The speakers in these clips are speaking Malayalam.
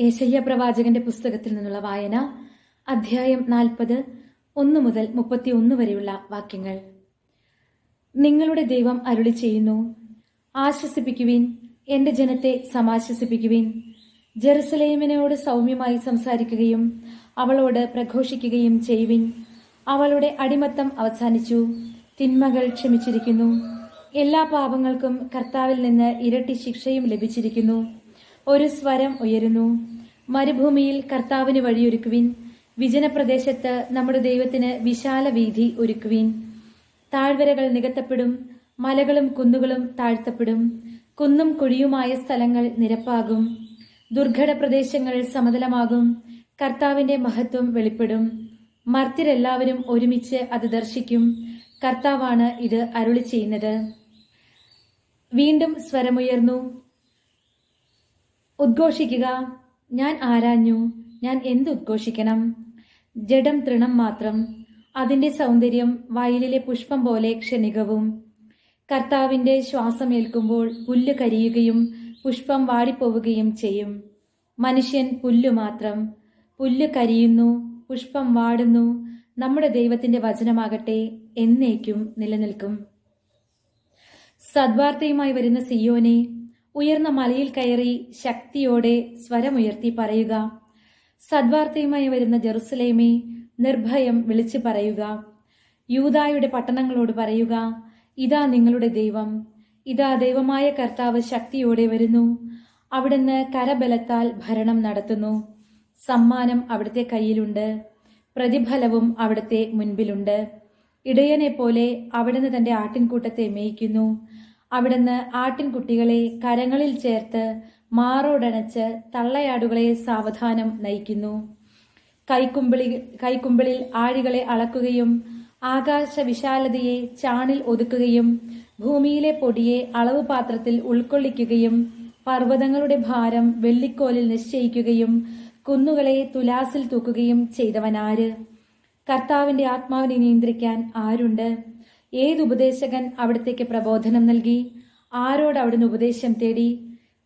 ഏശയ്യ പ്രവാചകന്റെ പുസ്തകത്തിൽ നിന്നുള്ള വായന അധ്യായം നാൽപ്പത് ഒന്ന് മുതൽ മുപ്പത്തിയൊന്ന് വരെയുള്ള വാക്യങ്ങൾ. നിങ്ങളുടെ ദൈവം അരുളി ചെയ്യുന്നു ആശ്വസിപ്പിക്കുവിൻ എന്റെ ജനത്തെ സമാശ്വസിപ്പിക്കുവിൻ. ജെറുസലേമിനോട് സൗമ്യമായി സംസാരിക്കുകയും അവളോട് പ്രഘോഷിക്കുകയും ചെയ്യുവിൻ. അവളുടെ അടിമത്തം അവസാനിച്ചു തിന്മകൾ ക്ഷമിച്ചിരിക്കുന്നു. എല്ലാ പാപങ്ങൾക്കും കർത്താവിൽ നിന്ന് ഇരട്ടി ശിക്ഷയും ലഭിച്ചിരിക്കുന്നു. ഒരു സ്വരം ഉയരുന്നു. മരുഭൂമിയിൽ കർത്താവിന് വഴിയൊരുക്കുവിൻ. വിജനപ്രദേശത്ത് നമ്മുടെ ദൈവത്തിന് വിശാല വീതി ഒരുക്കുവിൻ. താഴ്വരകൾ നികത്തപ്പെടും. മലകളും കുന്നുകളും താഴ്ത്തപ്പെടും. കുന്നും കുഴിയുമായ സ്ഥലങ്ങൾ നിരപ്പാകും. ദുർഘട പ്രദേശങ്ങൾ സമതലമാകും. കർത്താവിന്റെ മഹത്വം വെളിപ്പെടും. മർത്തിരെല്ലാവരും ഒരുമിച്ച് അത് ദർശിക്കും. കർത്താവാണ് ഇത് അരുളി ചെയ്യുന്നത് വീണ്ടും സ്വരമുയർന്നു. ഉദ്ഘോഷിക്കുക. ഞാൻ ആരാഞ്ഞു? ഞാൻ എന്ത് ഉദ്ഘോഷിക്കണം? ജഡം തൃണം മാത്രം. അതിന്റെ സൗന്ദര്യം വയലിലെ പുഷ്പം പോലെ ക്ഷണികവും. കർത്താവിന്റെ ശ്വാസമേൽക്കുമ്പോൾ പുല്ല് കരിയുകയും പുഷ്പം വാടിപ്പോവുകയും ചെയ്യും. മനുഷ്യൻ പുല്ലു മാത്രം. പുല്ല് കരിയുന്നു പുഷ്പം വാടുന്നു. നമ്മുടെ ദൈവത്തിന്റെ വചനമാകട്ടെ എന്നേക്കും നിലനിൽക്കും. സദ്വാർത്തയുമായി വരുന്ന സിയോനെ ഉയർന്ന മലയിൽ കയറി ശക്തിയോടെ സ്വരമുയർത്തി പറയുക. സദ്വാർത്തയുമായി വരുന്ന ജെറുസലേമേ നിർഭയം വിളിച്ചു പറയുക. യൂതായുടെ പട്ടണങ്ങളോട് പറയുക ഇതാ നിങ്ങളുടെ ദൈവം. ഇതാ ദൈവമായ കർത്താവ് ശക്തിയോടെ വരുന്നു. അവിടുന്ന് കരബലത്താൽ ഭരണം നടത്തുന്നു. സമ്മാനം അവിടുത്തെ കയ്യിലുണ്ട്. പ്രതിഫലവും അവിടുത്തെ മുൻപിലുണ്ട്. ഇടയനെ പോലെ അവിടുന്ന് തന്റെ ആട്ടിൻകൂട്ടത്തെ മേയ്ക്കുന്നു. അവിടുന്ന് ആട്ടിൻകുട്ടികളെ കരങ്ങളിൽ ചേർത്ത് മാറോടണച്ച് തള്ളയാടുകളെ സാവധാനം നയിക്കുന്നു. കൈക്കുമ്പിളി കൈക്കുമ്പിളിൽ ആഴികളെ അളക്കുകയും ആകാശ വിശാലതയെ ചാണിൽ ഒതുക്കുകയും ഭൂമിയിലെ പൊടിയെ അളവ് പാത്രത്തിൽ ഉൾക്കൊള്ളിക്കുകയും പർവതങ്ങളുടെ ഭാരം വെള്ളിക്കോലിൽ നിശ്ചയിക്കുകയും കുന്നുകളെ തുലാസിൽ തൂക്കുകയും ചെയ്തവനാര്? കർത്താവിന്റെ ആത്മാവിനെ നിയന്ത്രിക്കാൻ ആരുണ്ട്? ഏതുപദേശകൻ അവിടത്തേക്ക് പ്രബോധനം നൽകി? ആരോട് അവിടുന്ന് ഉപദേശം തേടി?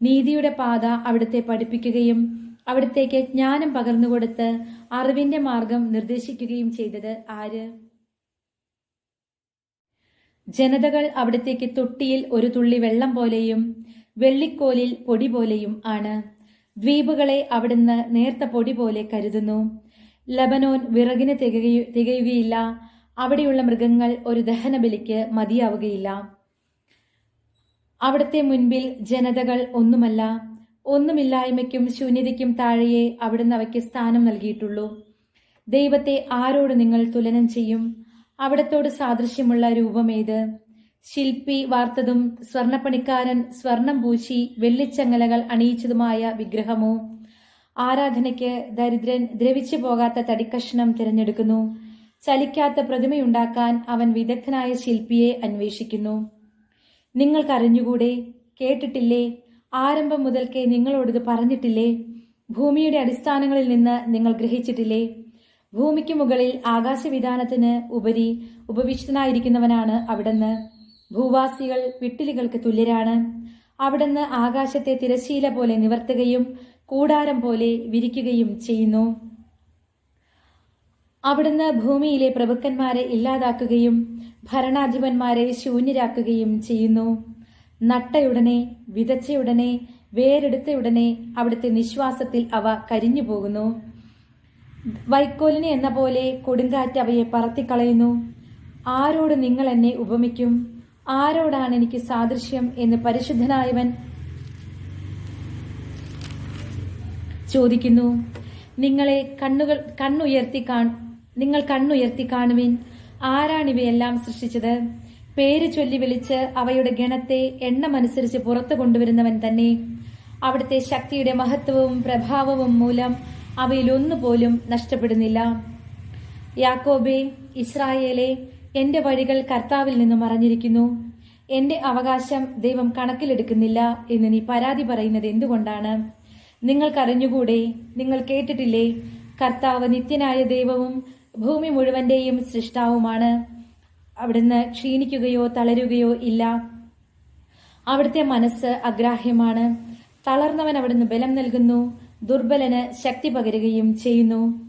നീതിയുടെ പാത അവിടുത്തെ പഠിപ്പിക്കുകയും അവിടത്തേക്ക് ജ്ഞാനം പകർന്നുകൊടുത്ത് അറിവിന്റെ മാർഗം നിർദ്ദേശിക്കുകയും ചെയ്തത് ആര്? ജനതകൾ അവിടത്തേക്ക് തൊട്ടിയിൽ ഒരു തുള്ളി വെള്ളം പോലെയും വെള്ളിക്കോലിൽ പൊടി പോലെയും ആണ്. ദ്വീപുകളെ അവിടുന്ന് നേർത്ത പൊടി പോലെ കരുതുന്നു. ലബനോൻ വിറകിന് തികയു തികയുകയില്ല. അവിടെയുള്ള മൃഗങ്ങൾ ഒരു ദഹനബലിക്ക് മതിയാവുകയില്ല. അവിടുത്തെ മുൻപിൽ ജനതകൾ ഒന്നുമല്ല ഒന്നുമില്ലായ്മയ്ക്കും ശൂന്യതയ്ക്കും താഴെയെ അവിടുന്ന് അവയ്ക്ക് സ്ഥാനം നൽകിയിട്ടുള്ളൂ. ദൈവത്തെ ആരോട് നിങ്ങൾ തുലനം ചെയ്യും? അവിടത്തോട് സാദൃശ്യമുള്ള രൂപമേത് ശില്പി വാർത്തതും സ്വർണപ്പണിക്കാരൻ സ്വർണം പൂശി വെള്ളിച്ചങ്ങലകൾ അണിയിച്ചതുമായ വിഗ്രഹമോ? ആരാധനയ്ക്ക് ദരിദ്രൻ ദ്രവിച്ചു പോകാത്ത തടിക്കഷ്ണം തിരഞ്ഞെടുക്കുന്നു. ചലിക്കാത്ത പ്രതിമയുണ്ടാക്കാൻ അവൻ വിദഗ്ധനായ ശില്പിയെ അന്വേഷിക്കുന്നു. നിങ്ങൾക്കറിഞ്ഞുകൂടെ? കേട്ടിട്ടില്ലേ? ആരംഭം മുതൽക്കേ നിങ്ങളോടിത് പറഞ്ഞിട്ടില്ലേ? ഭൂമിയുടെ അടിസ്ഥാനങ്ങളിൽ നിന്ന് നിങ്ങൾ ഗ്രഹിച്ചിട്ടില്ലേ? ഭൂമിക്ക് മുകളിൽ ആകാശവിധാനത്തിന് ഉപരി ഉപവിഷ്ടനായിരിക്കുന്നവനാണ് അവിടുന്ന്. ഭൂവാസികൾ വിട്ടിലുകൾക്ക് തുല്യരാണ്. അവിടുന്ന് ആകാശത്തെ തിരശീല പോലെ നിവർത്തുകയും കൂടാരം പോലെ വിരിക്കുകയും ചെയ്യുന്നു. അവിടുന്ന് ഭൂമിയിലെ പ്രഭുക്കന്മാരെ ഇല്ലാതാക്കുകയും ഭരണാധിപന്മാരെ ശൂന്യരാക്കുകയും ചെയ്യുന്നു. നട്ടയുടനെ വിതച്ചയുടനെ വേരെടുത്തയുടനെ അവിടുത്തെ നിശ്വാസത്തിൽ അവ കരിഞ്ഞു പോകുന്നു വൈക്കോലിനെ എന്ന പോലെ കൊടുങ്കാറ്റ് അവയെ പറത്തിക്കളയുന്നു. ആരോട് നിങ്ങൾ എന്നെ ഉപമിക്കും? ആരോടാണ് എനിക്ക് സാദൃശ്യം എന്ന് പരിശുദ്ധനായവൻ ചോദിക്കുന്നു. നിങ്ങളെ കണ്ണുകൾ കണ്ണുയർത്തി കാൺ നിങ്ങൾ കണ്ണുയർത്തി കാണുവിൻ. ആരാണിവയെല്ലാം സൃഷ്ടിച്ചത്? പേര് ചൊല്ലി വിളിച്ച് അവയുടെ ഗണത്തെ എണ്ണമനുസരിച്ച് പുറത്തു കൊണ്ടുവരുന്നവൻ തന്നെ. അവിടുത്തെ ശക്തിയുടെ മഹത്വവും പ്രഭാവവും മൂലം അവയിലൊന്നുപോലും നഷ്ടപ്പെടുന്നില്ല. യാക്കോബെ ഇസ്രായേലെ എന്റെ വഴികൾ കർത്താവിൽ നിന്നും മറഞ്ഞിരിക്കുന്നു എന്റെ അവകാശം ദൈവം കണക്കിലെടുക്കുന്നില്ല എന്ന് നീ പരാതി പറയുന്നത് എന്തുകൊണ്ടാണ്? നിങ്ങൾക്കറിഞ്ഞുകൂടെ? നിങ്ങൾ കേട്ടിട്ടില്ലേ? കർത്താവ് നിത്യനായ ദൈവവും ഭൂമി മുഴുവന്റെയും സൃഷ്ടാവുമാണ്. അവിടുന്ന് ക്ഷീണിക്കുകയോ തളരുകയോ ഇല്ല. അവിടുത്തെ മനസ്സ് അഗ്രാഹ്യമാണ്. തളർന്നവൻ അവിടുന്ന് ബലം നൽകുന്നു ദുർബലന് ശക്തി പകരുകയും ചെയ്യുന്നു.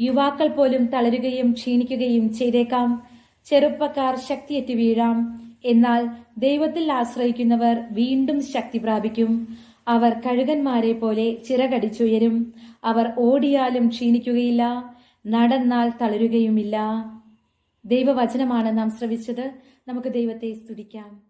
യുവാക്കൾ പോലും തളരുകയും ക്ഷീണിക്കുകയും ചെയ്തേക്കാം. ചെറുപ്പക്കാർ ശക്തിയേറ്റ് വീഴാം. എന്നാൽ ദൈവത്തിൽ ആശ്രയിക്കുന്നവർ വീണ്ടും ശക്തി പ്രാപിക്കും. അവർ കഴുകന്മാരെ പോലെ ചിറകടിച്ചുയരും. അവർ ഓടിയാലും ക്ഷീണിക്കുകയില്ല. നടന്നാൽ തളരുകയുമില്ല. ദൈവവചനമാണ് നാം ശ്രവിച്ചത്. നമുക്ക് ദൈവത്തെ സ്തുതിക്കാം.